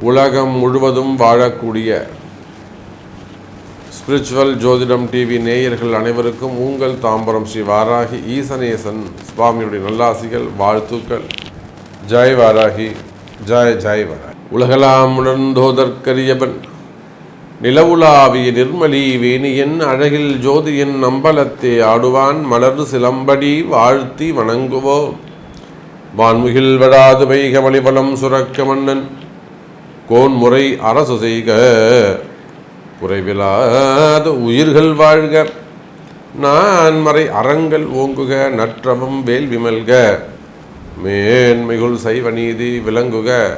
உலகம் முழுவதும் வாழக்கூடிய ஸ்பிரிச்சுவல் ஜோதிடம் டிவி நேயர்கள் அனைவருக்கும் உங்கள் தாம்பரம் ஸ்ரீ வாராகி ஈசனேசன் சுவாமியுடைய நல்லாசிகள் வாழ்த்துக்கள். ஜெய் வாராகி ஜெய் ஜெய் வாராகி. உலகலாம் உணர்ந்தோதற்கரியவன் நிலவுலாவிய நிர்மலி வேணியன் அழகில் ஜோதியன் நம்பலத்தே ஆடுவான் மலர் சிலம்படி வாழ்த்தி வணங்குவோம் வான்முகில் வழாது வைக வழிபலம் சுரக்க மன்னன். கோன்முறை அரசு செய்க. குறைவிலாத உயிர்கள் வாழ்க. நான் மறை அறங்கள் ஓங்குக நற்றவம் வேல் விமல்க. மேன்மிகுள் சைவ நீதி விளங்குக.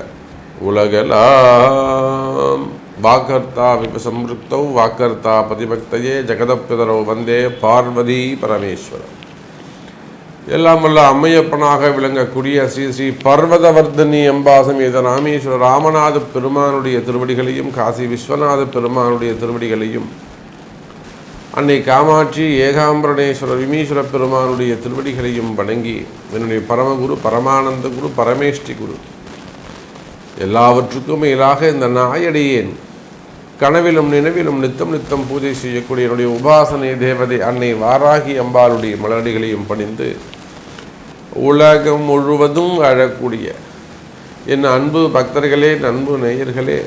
உலகலாம் வாக்கர்த்தா விபசம்ருக்தௌ வாக்கர்த்தா பதிபக்தையே ஜெகதப்பிதரோ வந்தே பார்வதி பரமேஸ்வரன். எல்லாம் வல்ல அம்மையப்பனாக விளங்கக்கூடிய ஸ்ரீ ஸ்ரீ பர்வதவர்தனி அம்பாசமேத ராமேஸ்வர ராமநாத பெருமானுடைய திருவடிகளையும் காசி விஸ்வநாத பெருமானுடைய திருவடிகளையும் அன்னை காமாட்சி ஏகாம்பரணேஸ்வர விமீஸ்வர பெருமானுடைய திருவடிகளையும் வணங்கி என்னுடைய பரமகுரு பரமானந்த குரு பரமேஷ்டி குரு எல்லாவற்றுக்கும் மேலாக இந்த நாயடியேன். கனவிலும் நினைவிலும் நித்தம் நித்தம் பூஜை செய்யக்கூடிய என்னுடைய உபாசனை தேவதை அன்னை வாராகி அம்பாளுடைய மலடிகளையும் பணிந்து உலகம் முழுவதும் அழக்கூடிய என் அன்பு பக்தர்களே அன்பு நேயர்களே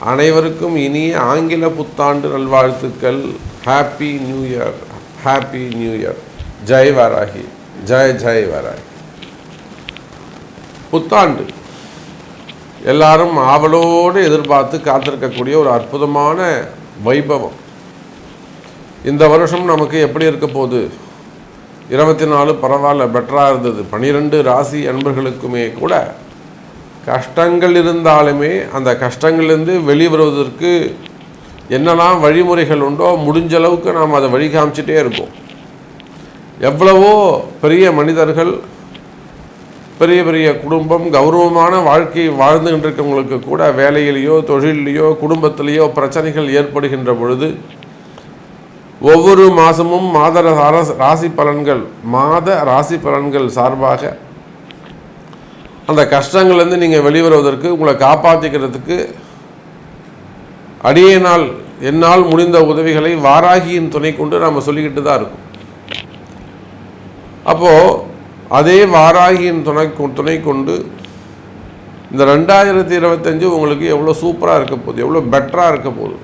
அனைவருக்கும் இனிய ஆங்கில புத்தாண்டு நல்வாழ்த்துக்கள். Happy new year happy new year Jai Varahi ஜெய் ஜெய் வாராகி. புத்தாண்டு. எல்லாரும் ஆவலோடு எதிர்பார்த்து காத்திருக்கக்கூடிய ஒரு அற்புதமான வைபவம். இந்த வருஷம் நமக்கு எப்படி இருக்க போகுது? இருபத்தி நாலு பரவாயில்ல பெட்டராக இருந்தது. பனிரெண்டு ராசி அன்பர்களுக்குமே கூட கஷ்டங்கள் இருந்தாலுமே அந்த கஷ்டங்கள்லேருந்து வெளிவருவதற்கு என்னெல்லாம் வழிமுறைகள் உண்டோ முடிஞ்ச அளவுக்கு நாம் அதை வழி காமிச்சிட்டே இருக்கோம். எவ்வளவோ பெரிய மனிதர்கள் பெரிய பெரிய குடும்பம் கௌரவமான வாழ்க்கை வாழ்ந்துகிட்டு இருக்கவங்களுக்கு கூட வேலையிலேயோ தொழிலையோ குடும்பத்திலேயோ பிரச்சனைகள் ஏற்படுகின்ற பொழுது ஒவ்வொரு மாதமும் மாத ராசி பலன்கள் மாத ராசி பலன்கள் சார்பாக அந்த கஷ்டங்கள்லேருந்து நீங்கள் வெளிவருவதற்கு உங்களை காப்பாற்றிக்கிறதுக்கு அடியேனால் என்னால் முடிந்த உதவிகளை வாராகியின் துணை கொண்டு நாம் சொல்லிக்கிட்டு தான் இருக்கும். அப்போது அதே வாராகியின் துணை துணை கொண்டு இந்த ரெண்டாயிரத்தி இருபத்தஞ்சு உங்களுக்கு எவ்வளோ சூப்பராக இருக்க போகுது எவ்வளோ பெட்டராக இருக்க போகுது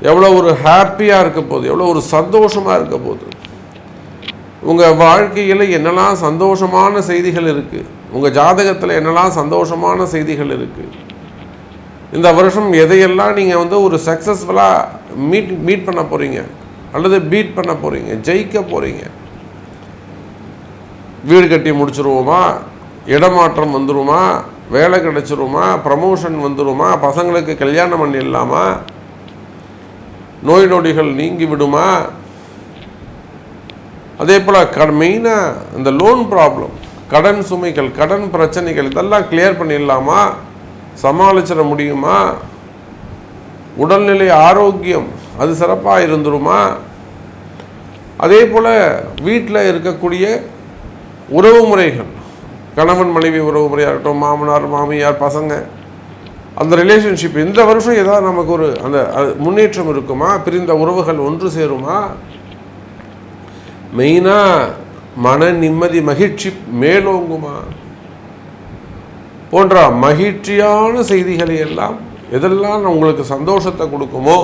எவ்வளோ ஒரு ஹாப்பியாக இருக்க போகுது எவ்வளோ ஒரு சந்தோஷமாக இருக்க போகுது. உங்கள் வாழ்க்கையில் என்னெல்லாம் சந்தோஷமான செய்திகள் இருக்குது உங்கள் ஜாதகத்தில் என்னெல்லாம் சந்தோஷமான செய்திகள் இருக்குது இந்த வருஷம் எதையெல்லாம் நீங்கள் வந்து ஒரு சக்ஸஸ்ஃபுல்லாக மீட் மீட் பண்ண போகிறீங்க அல்லது பீட் பண்ண போகிறீங்க ஜெயிக்க போகிறீங்க வீடு கட்டி முடிச்சிருவோமா? இடமாற்றம் வந்துருமா? வேலை கிடச்சிருமா? ப்ரமோஷன் வந்துருமா? பசங்களுக்கு கல்யாணம் பண்ணிடலாமா நோய் நொடிகள் நீங்கி விடுமா? அதே போல் க மெயினாக இந்த லோன் ப்ராப்ளம் கடன் சுமைகள் கடன் பிரச்சனைகள் இதெல்லாம் கிளியர் பண்ணிடலாமா? சமாளிச்சிட முடியுமா? உடல்நிலை ஆரோக்கியம் அது சிறப்பாக இருந்துருமா? அதே போல் வீட்டில் இருக்கக்கூடிய உறவு முறைகள். கணவன் மனைவி உறவு முறையாக இருக்கட்டும் மாமனார் மாமியார் பசங்க. அந்த ரிலேஷன்ஷிப் இந்த வருஷம் ஏதாவது நமக்கு ஒரு அந்த முன்னேற்றம் இருக்குமா? பிரிந்த உறவுகள் ஒன்று சேருமா? மெயினாக மன நிம்மதி மகிழ்ச்சி மேலோங்குமா? போன்ற மகிழ்ச்சியான செய்திகளை எல்லாம் எதெல்லாம் உங்களுக்கு சந்தோஷத்தை கொடுக்குமோ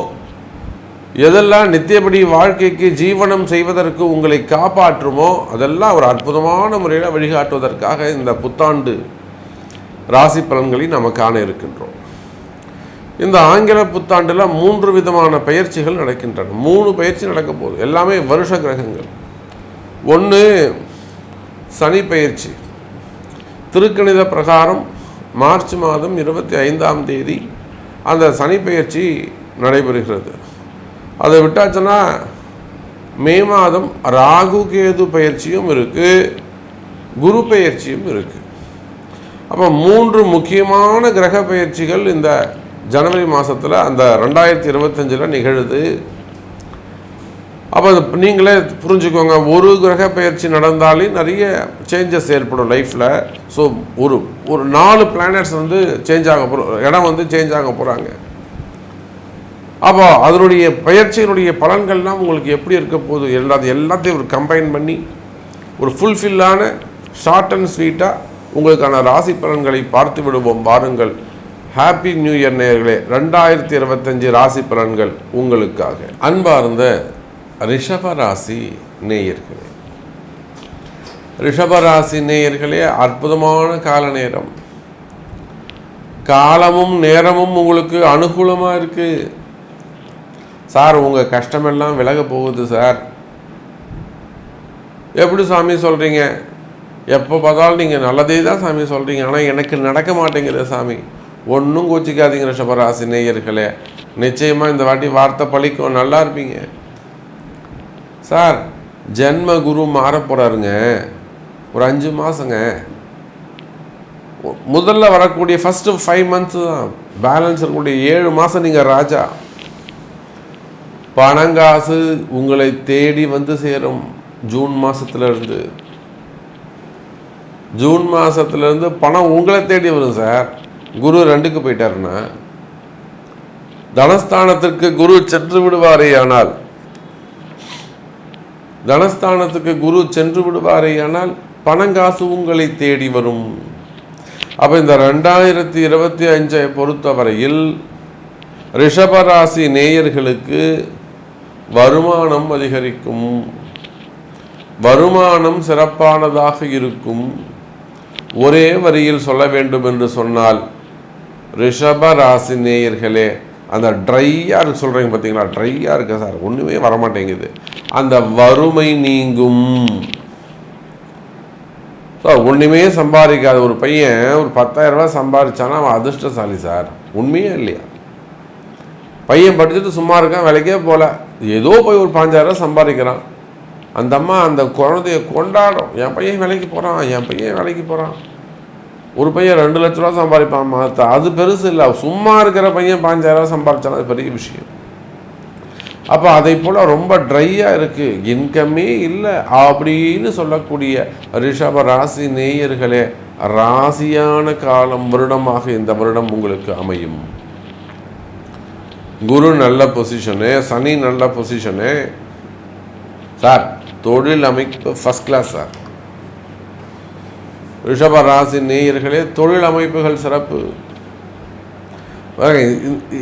எதெல்லாம் நித்தியபடி வாழ்க்கைக்கு ஜீவனம் செய்வதற்கு உங்களை காப்பாற்றுமோ அதெல்லாம் ஒரு அற்புதமான முறையில் வழிகாட்டுவதற்காக இந்த புத்தாண்டு ராசி பலன்களை நாம் காண இருக்கின்றோம். இந்த ஆங்கில புத்தாண்டில் மூன்று விதமான பயிற்சிகள் நடக்கின்றன. மூணு பயிற்சி நடக்க போகுது. எல்லாமே வருஷ கிரகங்கள். ஒன்று சனி பயிற்சி. திருக்கணித பிரகாரம் மார்ச் மாதம் இருபத்தி ஐந்தாம் தேதி அந்த சனி பயிற்சி நடைபெறுகிறது. அதை விட்டாச்சுன்னா மே மாதம் ராகு கேது பயிற்சியும் இருக்குது குரு பயிற்சியும் இருக்குது அப்போ மூன்று முக்கியமான கிரக பயிற்சிகள் இந்த ஜனவரி மாதத்தில் அந்த ரெண்டாயிரத்தி இருபத்தஞ்சில் நிகழுது. அப்போ அது நீங்களே புரிஞ்சுக்கோங்க ஒரு கிரக பயிற்சி நடந்தாலே நிறைய சேஞ்சஸ் ஏற்படும் லைஃப்பில் ஸோ ஒரு ஒரு நாலு பிளானட்ஸ் வந்து சேஞ்ச் ஆக போகிறோம் இடம் வந்து சேஞ்ச் ஆக போகிறாங்க அப்போ அதனுடைய பயிற்சியினுடைய பலன்கள்லாம் உங்களுக்கு எப்படி இருக்க போகுது? எல்லாத்தையும் எல்லாத்தையும் ஒரு கம்பைன் பண்ணி ஒரு ஃபுல்ஃபில்லான ஷார்ட் அண்ட் ஸ்வீட்டாக உங்களுக்கான ராசி பலன்களை பார்த்து விடுவோம். வாருங்கள். ஹாப்பி நியூ இயர் நேயர்களே. ரெண்டாயிரத்தி இருபத்தஞ்சு ராசி பலன்கள் உங்களுக்காக. அன்பார்ந்த ரிஷப ராசி நேயர்களே. ரிஷப ராசி நேயர்களே அற்புதமான கால நேரம். காலமும் நேரமும் உங்களுக்கு அனுகூலமாக இருக்குது சார் உங்கள் கஷ்டமெல்லாம் விலக போகுது சார். எப்படி சாமி சொல்கிறீங்க எப்போ பார்த்தாலும் நீங்கள் நல்லதே தான் சாமி சொல்கிறீங்க ஆனால் எனக்கு நடக்க மாட்டேங்குது சாமி. ஒன்றும் கோச்சிக்காதீங்க ரிஷபராசி நேயர்களே. நிச்சயமாக இந்த வாட்டி வார்த்தை பழிக்கும். நல்லா இருப்பீங்க. சார் ஜென்ம குரு மாற போகிறாருங்க ஒரு அஞ்சு மாதங்க முதல்ல வரக்கூடிய ஃபஸ்ட்டு ஃபைவ் மந்த்ஸ் தான். பேலன்ஸ் இருக்கக்கூடிய ஏழு மாதம் நீங்கள் ராஜா. பணங்காசு உங்களை தேடி வந்து சேரும் ஜூன் மாதத்துலேருந்து ஜூன் மாதத்துலேருந்து பணம் உங்களை தேடி வரும் சார். குரு ரெண்டுக்கு போயிட்டாருன்னா. தனஸ்தானத்திற்கு குரு சென்று விடுவாரே ஆனால். தனஸ்தானத்துக்கு குரு சென்று விடுவாரே ஆனால் பணங்காசு உங்களை தேடி வரும். அப்போ இந்த ரெண்டாயிரத்தி இருபத்தி அஞ்சை பொறுத்தவரையில் ரிஷபராசி நேயர்களுக்கு வருமானம் அதிகரிக்கும். வருமானம் சிறப்பானதாக இருக்கும். ஒரே வரியில் சொல்ல வேண்டும் என்று சொன்னால் ரிஷப ராசி நேயர்களே அந்த ட்ரையாக இருக்கு சொல்கிறீங்க பார்த்தீங்களா ட்ரையாக இருக்க சார் ஒன்றுமே வரமாட்டேங்குது. அந்த வறுமை நீங்கும். சார் ஒன்றுமே சம்பாதிக்காத ஒரு பையன் ஒரு பத்தாயிரம் ரூபாய் சம்பாதிச்சானா அவன் அதிர்ஷ்டசாலி சார். உண்மையே இல்லையா? பையன் படிச்சுட்டு சும்மா இருக்கான் வேலைக்கே போகல ஏதோ போய் ஒரு பாஞ்சாயிரம் சம்பாதிக்கிறான். அந்த அம்மா அந்த குழந்தைய கொண்டாடும். என் பையன் வேலைக்கு போகிறான் என் பையன் வேலைக்கு போகிறான் ஒரு பையன் ரெண்டு லட்ச ரூபா சம்பாதிப்பான். மாத்த அது பெருசு இல்லை. சும்மா இருக்கிற பையன் பாஞ்சாயிரம் சம்பாதிச்சான். அது பெரிய விஷயம். அப்போ அதை போல் ரொம்ப ட்ரையாக இருக்குது இன்கமே இல்லை. அப்படின்னு சொல்லக்கூடிய ரிஷப ராசி நேயர்களே ராசியான காலம் வருடமாக இந்த வருடம் உங்களுக்கு அமையும். குரு நல்ல பொசிஷனு சனி நல்ல பொசிஷனு சார் தொழில் அமைப்பு ஃபஸ்ட் கிளாஸ் சார். ரிஷப ராசி நேயர்களே தொழில் அமைப்புகள் சிறப்பு.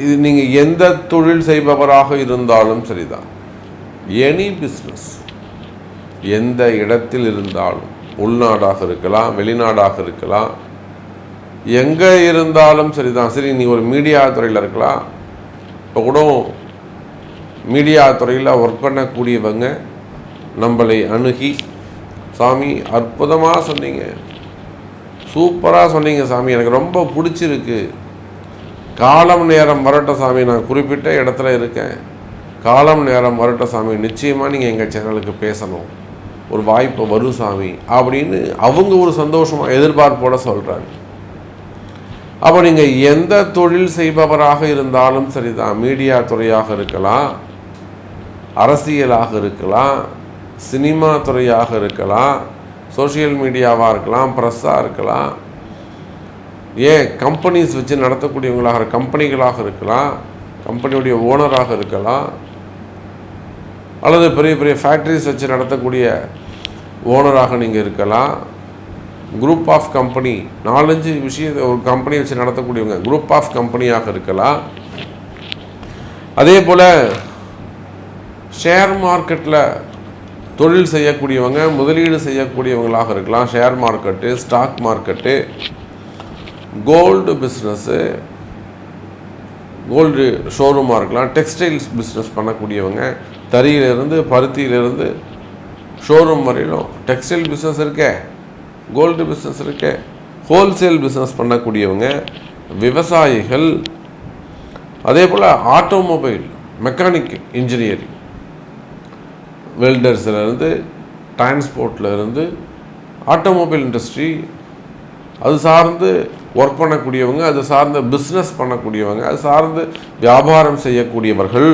இது நீங்கள் எந்த தொழில் செய்பவராக இருந்தாலும் சரிதான். எனி பிஸ்னஸ் எந்த இடத்தில் இருந்தாலும் உள்நாடாக இருக்கலாம் வெளிநாடாக இருக்கலாம் எங்கே இருந்தாலும் சரிதான். சரி நீ ஒரு மீடியா துறையில் இருக்கலாம் இப்போ கூட மீடியா துறையில் ஒர்க் பண்ணக்கூடியவங்க நம்மளை அணுகி சாமி அற்புதமாக சொன்னீங்க. சூப்பராக சொன்னீங்க சாமி. எனக்கு ரொம்ப பிடிச்சிருக்கு. காலம் நேரம் வரட்ட சாமி. நான் குறிப்பிட்ட இடத்துல இருக்கேன். காலம் நேரம் வரட்ட சாமி. நிச்சயமாக நீங்கள் எங்கள் சேனலுக்கு பேசணும். ஒரு வாய்ப்பு வரும் சாமி. அப்படின்னு அவங்க ஒரு சந்தோஷமாக எதிர்பார்ப்போட சொல்கிறாங்க அப்போ நீங்கள் எந்த தொழில் செய்பவராக இருந்தாலும் சரிதான். மீடியா துறையாக இருக்கலாம் அரசியலாக இருக்கலாம் சினிமா துறையாக இருக்கலாம் சோஷியல் மீடியாவாக இருக்கலாம் ப்ரெஸ்ஸாக இருக்கலாம். ஏன்? கம்பெனிஸ் வச்சு நடத்தக்கூடியவங்களாக கம்பெனிகளாக இருக்கலாம் கம்பெனியுடைய ஓனராக இருக்கலாம் அல்லது பெரிய பெரிய ஃபேக்ட்ரிஸ் வச்சு நடத்தக்கூடிய ஓனராக நீங்கள் இருக்கலாம். குரூப் ஆஃப் கம்பெனி நாலஞ்சு விஷயத்தை ஒரு கம்பெனி வச்சு நடத்தக்கூடியவங்க குரூப் ஆஃப் கம்பெனியாக இருக்கலாம். அதே போல் ஷேர் மார்க்கெட்டில் தொழில் செய்யக்கூடியவங்க முதலீடு செய்யக்கூடியவங்களாக இருக்கலாம். Share market stock market gold business gold ஷோரூமாக இருக்கலாம். டெக்ஸ்டைல்ஸ் பிஸ்னஸ் பண்ணக்கூடியவங்க தறியிலிருந்து பருத்தியிலிருந்து ஷோரூம் வரையிலும் டெக்ஸ்டைல் பிஸ்னஸ் இருக்கே. கோல்டு பிஸ்னஸ் இருக்கு. ஹோல்சேல் பிஸ்னஸ் பண்ணக்கூடியவங்க விவசாயிகள் அதே போல் ஆட்டோமொபைல் மெக்கானிக் இன்ஜினியரிங் வெல்டர்ஸ்லேருந்து டிரான்ஸ்போர்ட்லேருந்து ஆட்டோமொபைல் இண்டஸ்ட்ரி அது சார்ந்து ஒர்க் பண்ணக்கூடியவங்க அது சார்ந்த பிஸ்னஸ் பண்ணக்கூடியவங்க அது சார்ந்து வியாபாரம் செய்யக்கூடியவர்கள்.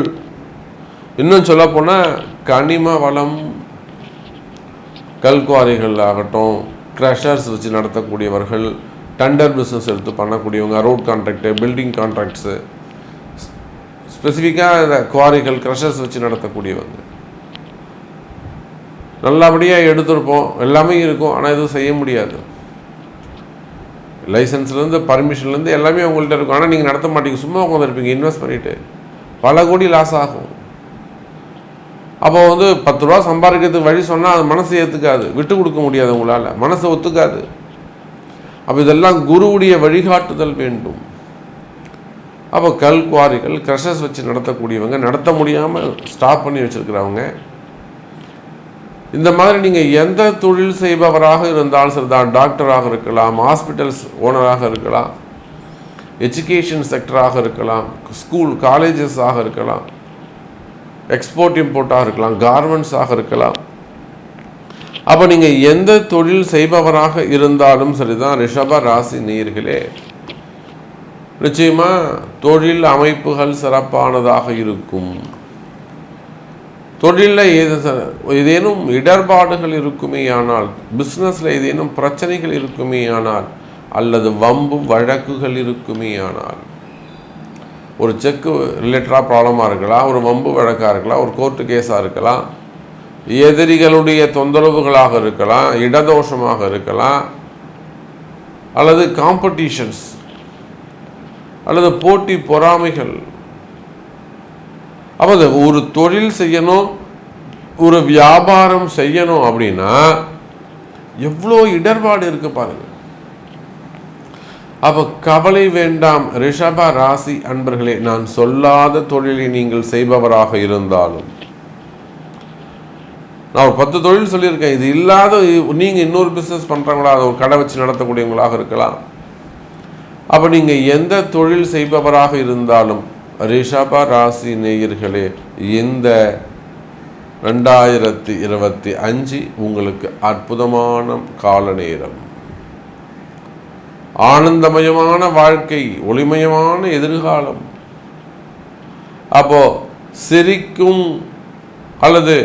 இன்னும் சொல்லப்போனால் கனிம வளம் கல்குவாரிகள் ஆகட்டும் க்ரஷர்ஸ் வச்சு நடத்தக்கூடியவர்கள் டெண்டர் பிஸ்னஸ் எடுத்து பண்ணக்கூடியவங்க ரோட் கான்ட்ராக்டு பில்டிங் கான்ட்ராக்ட்ஸு ஸ்பெசிஃபிக்காக இந்த குவாரிகள் க்ரஷர்ஸ் வச்சு நடத்தக்கூடியவங்க. நல்லபடியாக எடுத்திருப்போம். எல்லாமே இருக்கும் ஆனால் எதுவும் செய்ய முடியாது. லைசன்ஸ்லேருந்து பர்மிஷன்லேருந்து எல்லாமே உங்கள்கிட்ட இருக்கும். ஆனால் நீங்கள் நடத்த மாட்டீங்க. சும்மா உட்காந்துருப்பீங்க இன்வெஸ்ட் பண்ணிவிட்டு பல கோடி லாஸ் ஆகும். அப்போ வந்து பத்து ரூபா சம்பாதிக்கிறதுக்கு வழி சொன்னால் அது மனசு ஏற்றுக்காது விட்டு கொடுக்க முடியாது உங்களால். மனசை ஒத்துக்காது. அப்போ இதெல்லாம் குருவுடைய வழிகாட்டுதல் வேண்டும். அப்போ கல் குவாரிகள் க்ரஷர்ஸ் வச்சு நடத்தக்கூடியவங்க நடத்த முடியாமல் ஸ்டாப் பண்ணி வச்சுருக்கிறவங்க. இந்த மாதிரி நீங்கள் எந்த தொழில் செய்பவராக இருந்தாலும் சரி தான் டாக்டராக இருக்கலாம் ஹாஸ்பிட்டல்ஸ் ஓனராக இருக்கலாம் எஜுகேஷன் செக்டராக இருக்கலாம் ஸ்கூல் காலேஜஸாக இருக்கலாம் எக்ஸ்போர்ட் இம்போர்ட்டாக இருக்கலாம் கார்மெண்ட்ஸாக இருக்கலாம். அப்போ நீங்கள் எந்த தொழில் செய்பவராக இருந்தாலும் சரிதான் ரிஷப ராசி நீர்களே. நிச்சயமாக தொழில் அமைப்புகள் சிறப்பானதாக இருக்கும். தொழிலில் ஏது ஏதேனும் இடர்பாடுகள் இருக்குமே ஆனால் பிஸ்னஸில் ஏதேனும் பிரச்சனைகள் இருக்குமே ஆனால் அல்லது வம்பு வழக்குகள் இருக்குமே ஆனால் ஒரு செக்கு ரிலேட்டடாக ப்ராப்ளமாக இருக்கலாம் ஒரு வம்பு வழக்காக இருக்கலாம் ஒரு கோர்ட்டு கேஸாக இருக்கலாம் எதிரிகளுடைய தொந்தரவுகளாக இருக்கலாம் இடதோஷமாக இருக்கலாம் அல்லது காம்படிஷன்ஸ் அல்லது போட்டி பொறாமைகள். அப்போ ஒரு தொழில் செய்யணும் ஒரு வியாபாரம் செய்யணும் அப்படின்னா எவ்வளோ இடர்பாடு இருக்கு பாருங்கள் அப்போ கவலை வேண்டாம் ரிஷப ராசி அன்பர்களே நான் சொல்லாத தொழிலை நீங்கள் செய்பவராக இருந்தாலும். நான் ஒரு பத்து தொழில் சொல்லியிருக்கேன். இது இல்லாத நீங்கள் இன்னொரு பிஸ்னஸ் பண்ணுறவங்களா ஒரு கடை வச்சு நடத்தக்கூடியவங்களாக இருக்கலாம். அப்போ நீங்கள் எந்த தொழில் செய்பவராக இருந்தாலும் ரிஷப ராசி நேயர்களே இந்த ரெண்டாயிரத்தி இருபத்தி அஞ்சு உங்களுக்கு அற்புதமான கால நேரம் ஆனந்தமயமான வாழ்க்கை ஒளிமயமான எதிர்காலம். அப்போ சிரிக்கும் அல்லது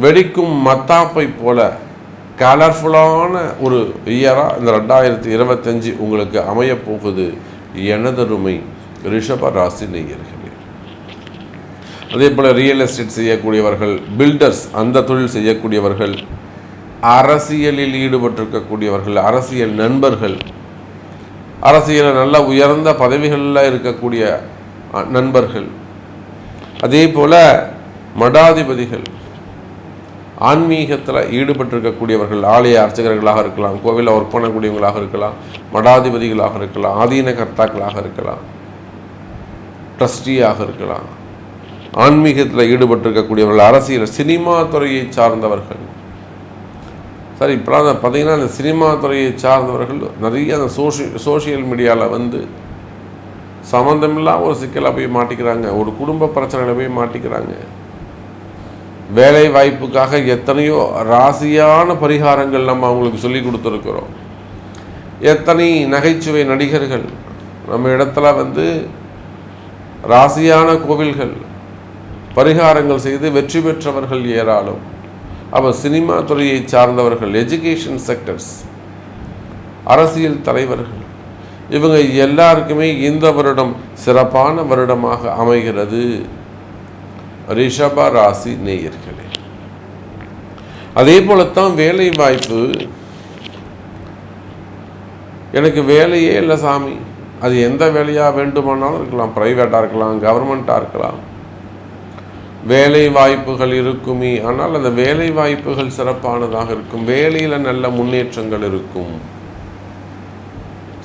வெடிக்கும் மத்தாப்பை போல கலர்ஃபுல்லான ஒரு இயராக இந்த ரெண்டாயிரத்தி இருபத்தஞ்சு உங்களுக்கு அமையப்போகுது எனதருமை ரிஷப ராசி நெய்யர்களே அதே போல் ரியல் எஸ்டேட் செய்யக்கூடியவர்கள் பில்டர்ஸ் அந்த தொழில் செய்யக்கூடியவர்கள் அரசியலில் ஈடுபட்டிருக்கக்கூடியவர்கள் அரசியல் நண்பர்கள் அரசியலில் நல்ல உயர்ந்த பதவிகளில் இருக்கக்கூடிய நண்பர்கள். அதே போல் மடாதிபதிகள். ஆன்மீகத்தில் ஈடுபட்டிருக்கக்கூடியவர்கள் ஆலய அர்ச்சகர்களாக இருக்கலாம் கோவிலில் ஒர்க் பண்ணக்கூடியவங்களாக இருக்கலாம் மடாதிபதிகளாக இருக்கலாம் ஆதீன கர்த்தாக்களாக இருக்கலாம் ட்ரஸ்டியாக இருக்கலாம். ஆன்மீகத்தில் ஈடுபட்டிருக்கக்கூடியவர்கள் அரசியல் சினிமா துறையை சார்ந்தவர்கள். சார் இப்போலாம் பார்த்தீங்கன்னா அந்த சினிமா துறையை சார்ந்தவர்கள் நிறைய அந்த சோஷியல் சோஷியல் மீடியாவில் வந்து சம்மந்தமில்லாம ஒரு சிக்கலாக போய் மாட்டிக்கிறாங்க. ஒரு குடும்ப பிரச்சனையில் போய் மாட்டிக்கிறாங்க. வேலை வாய்ப்புக்காக எத்தனையோ ராசியான பரிகாரங்கள் நம்ம அவங்களுக்கு சொல்லி கொடுத்துருக்குறோம். எத்தனை நகைச்சுவை நடிகர்கள் நம்ம இடத்துல வந்து ராசியான கோவில்கள் பரிகாரங்கள் செய்து வெற்றி பெற்றவர்கள் ஏராளம். அவர் சினிமா துறையை சார்ந்தவர்கள் எஜுகேஷன் செக்டர்ஸ் அரசியல் தலைவர்கள். இவங்க எல்லாருக்குமே இந்த வருடம் சிறப்பான வருடமாக அமைகிறது. ரிஷப ராசி நேயர்களே. அதே போலத்தான் வேலை வாய்ப்பு. எனக்கு வேலையே இல்லை சாமி. அது எந்த வேலையாக வேண்டுமானாலும் இருக்கலாம். ப்ரைவேட்டாக இருக்கலாம் கவர்மெண்ட்டாக இருக்கலாம். வேலை வாய்ப்புகள் இருக்குமே. ஆனால் அந்த வேலை வாய்ப்புகள் சிறப்பானதாக இருக்கும். வேலையில் நல்ல முன்னேற்றங்கள் இருக்கும்.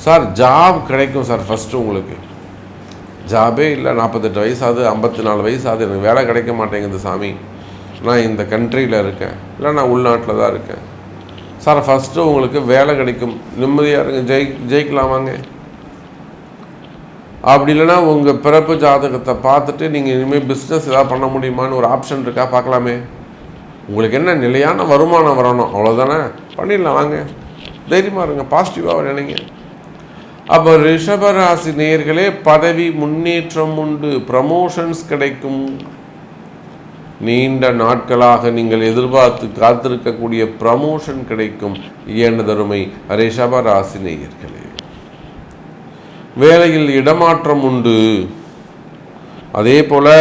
சார் ஜாப் கிடைக்கும் சார் ஃபஸ்ட்டு உங்களுக்கு. ஜாபே இல்லை நாற்பத்தெட்டு வயசாகுது ஐம்பத்தி நாலு வயசாகுது எனக்கு வேலை கிடைக்க மாட்டேங்குது சாமி. நான் இந்த கண்ட்ரியில் இருக்கேன். இல்லை நான் உள்நாட்டில் தான் இருக்கேன். சார் ஃபஸ்ட்டு உங்களுக்கு வேலை கிடைக்கும். நிம்மதியாக இருங்க ஜெயி ஜெயிக்கலாமாங்க அப்படி இல்லைன்னா உங்கள் பிறப்பு ஜாதகத்தை பார்த்துட்டு நீங்கள் இனிமேல் பிஸ்னஸ் எதாவது பண்ண முடியுமான்னு ஒரு ஆப்ஷன் இருக்கா? பார்க்கலாமே. உங்களுக்கு என்ன நிலையான வருமானம் வரணும்? அவ்வளோதானே பண்ணிடலாம் வாங்க. தைரியமாக இருங்க பாசிட்டிவாக நினைங்க. அப்போ ரிஷபராசி நேர்களே பதவி முன்னேற்றம் உண்டு. ப்ரமோஷன்ஸ் கிடைக்கும். நீண்ட நாட்களாக நீங்கள் எதிர்பார்த்து காத்திருக்கக்கூடிய ப்ரமோஷன் கிடைக்கும். எனதருமை ரிஷபராசி நேயர்களே. வேலையில் இடமாற்றம் உண்டு. அதே போல்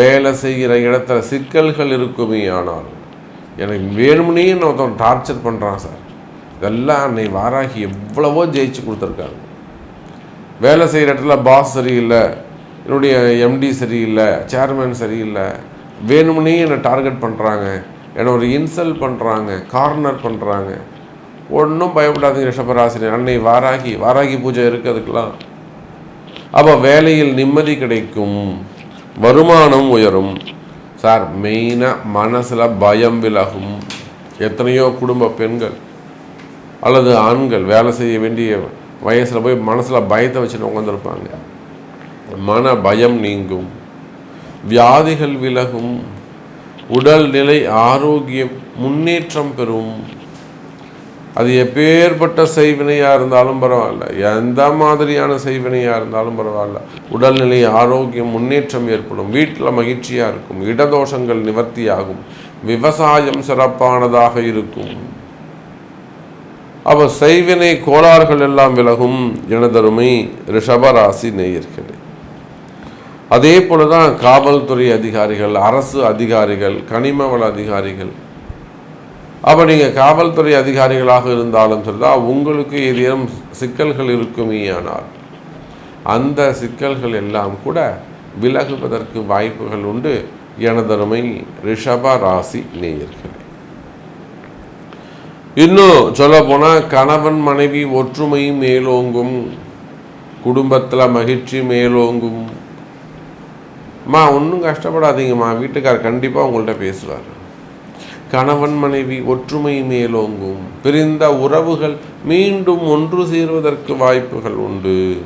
வேலை செய்கிற இடத்துல சிக்கல்கள் இருக்குமே ஆனால் எனக்கு வேணும்னே ஒருத்தன் டார்ச்சர் பண்ணுறான் சார். இதெல்லாம் அன்னை வாராகி எவ்வளவோ ஜெயிச்சு கொடுத்துருக்காங்க வேலை செய்கிற இடத்துல பாஸ் சரியில்லை என்னுடைய எம்டி சரியில்லை சேர்மேன் சரியில்லை வேணும்னே என்னை டார்கெட் பண்ணுறாங்க என்னை ஒரு இன்சல்ட் பண்ணுறாங்க கார்னர் பண்ணுறாங்க ஒன்றும் பயப்படாதீங்க ரிஷபராசினர் அன்னை வாராகி வாராகி பூஜை இருக்குது அதுக்கெல்லாம். அப்போ வேலையில் நிம்மதி கிடைக்கும் வருமானம் உயரும். சார் மெயினாக மனசில் பயம் விலகும். எத்தனையோ குடும்ப பெண்கள் அல்லது ஆண்கள் வேலை செய்ய வேண்டிய வயசில் போய் மனசில் பயத்தை வச்சுட்டு உட்காந்துருப்பாங்க மன பயம் நீங்கும். வியாதிகள் விலகும். உடல்நிலை ஆரோக்கியம் முன்னேற்றம் பெறும். அது எப்பேற்பட்ட செய்வினையாக இருந்தாலும் பரவாயில்ல. எந்த மாதிரியான செய்வினையாக இருந்தாலும் பரவாயில்ல. உடல்நிலை ஆரோக்கியம் முன்னேற்றம் ஏற்படும். வீட்டில் மகிழ்ச்சியாக இருக்கும். இடதோஷங்கள் நிவர்த்தியாகும். விவசாயம் சிறப்பானதாக இருக்கும். அவ செய்வினை கோளாறுகள் எல்லாம் விலகும் எனதருமை ரிஷபராசி நேயர்களே. அதே போல தான் காவல்துறை அதிகாரிகள் அரசு அதிகாரிகள் கனிமவள அதிகாரிகள் அப்போ நீங்கள் காவல்துறை அதிகாரிகளாக இருந்தாலும் சரிதான் உங்களுக்கு ஏதேனும் சிக்கல்கள் இருக்குமே ஆனால் அந்த சிக்கல்கள் எல்லாம் கூட விலகுவதற்கு வாய்ப்புகள் உண்டு. எனதருமை ரிஷப ராசி நேயர்களே. இன்னும் சொல்ல போனால் கணவன் மனைவி ஒற்றுமை மேலோங்கும் குடும்பத்தில் மகிழ்ச்சி மேலோங்கும். மா ஒன்றும் கஷ்டப்படாதீங்கம்மா. வீட்டுக்கார் கண்டிப்பாக உங்கள்கிட்ட பேசுவார். கணவன் மனைவி ஒற்றுமை மேலோங்கும். பிரிந்த உறவுகள் மீண்டும் ஒன்று சேருவதற்கு வாய்ப்புகள் உண்டு.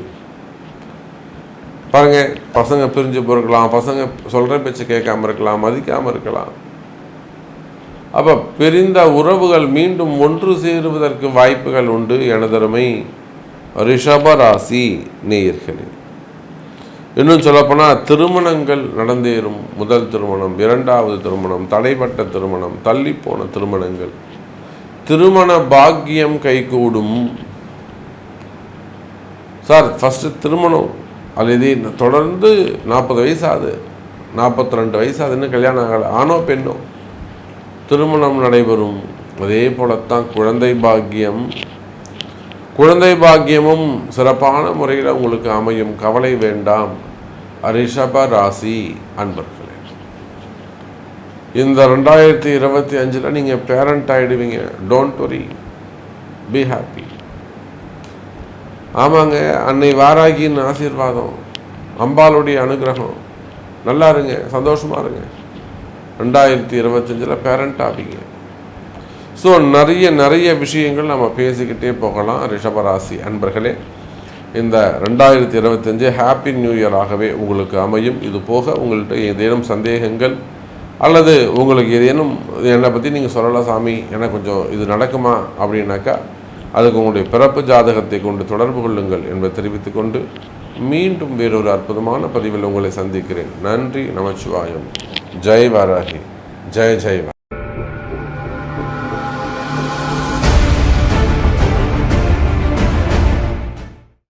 பாருங்க பசங்க பிரிஞ்சு போயிருக்கலாம். பசங்க சொல்ற பேச்சு கேட்காம இருக்கலாம் மதிக்காம இருக்கலாம். அப்ப பிரிந்த உறவுகள் மீண்டும் ஒன்று சேருவதற்கு வாய்ப்புகள் உண்டு. எனதருமை ரிஷபராசி நேயர்களே. இன்னும் சொல்லப்போனால் திருமணங்கள் நடந்தேறும் முதல் திருமணம் இரண்டாவது திருமணம் தடைப்பட்ட திருமணம் தள்ளி போன திருமணங்கள். திருமண பாக்கியம் கைகூடும். சார் ஃபஸ்ட்டு திருமணம். அல்லது தொடர்ந்து நாற்பது வயசாகுது. நாற்பத்தி ரெண்டு வயசாகுதுன்னு கல்யாணம் ஆகலை. ஆணோ பெண்ணோ. திருமணம் நடைபெறும். அதே போலத்தான் குழந்தை பாக்கியம். குழந்தை பாக்கியமும் சிறப்பான முறையில் உங்களுக்கு அமையும். கவலை வேண்டாம். ரிஷப ராசி அன்பர்களே இந்த ரெண்டாயிரத்தி இருபத்தி அஞ்சில் நீங்கள் பேரண்ட் ஆகிடுவீங்க டோன்ட் ஒரி பி ஹாப்பி ஆமாங்க அன்னை வாராகின்னு ஆசீர்வாதம் அம்பாளுடைய அனுகிரகம். நல்லா இருங்க சந்தோஷமாக இருங்க. ரெண்டாயிரத்தி இருபத்தஞ்சில் பேரண்ட் ஆவீங்க. ஸோ நிறைய நிறைய விஷயங்கள் நம்ம பேசிக்கிட்டே போகலாம் ரிஷபராசி அன்பர்களே. இந்த ரெண்டாயிரத்தி இருபத்தஞ்சு ஹாப்பி நியூ இயராகவே உங்களுக்கு அமையும். இது போக உங்கள்கிட்ட ஏதேனும் சந்தேகங்கள் அல்லது உங்களுக்கு ஏதேனும் என்னை பற்றி நீங்கள் சொல்லலாம் சாமி எனக்கு கொஞ்சம் இது நடக்குமா அப்படின்னாக்கா அதுக்கு உங்களுடைய பிறப்பு ஜாதகத்தை கொண்டு தொடர்பு கொள்ளுங்கள் என்பதை தெரிவித்துக்கொண்டு மீண்டும் வேறொரு அற்புதமான பதிவில் உங்களை சந்திக்கிறேன். நன்றி நமச்சிவாயம். ஜெய் வாராகி. ஜெய் ஜெய்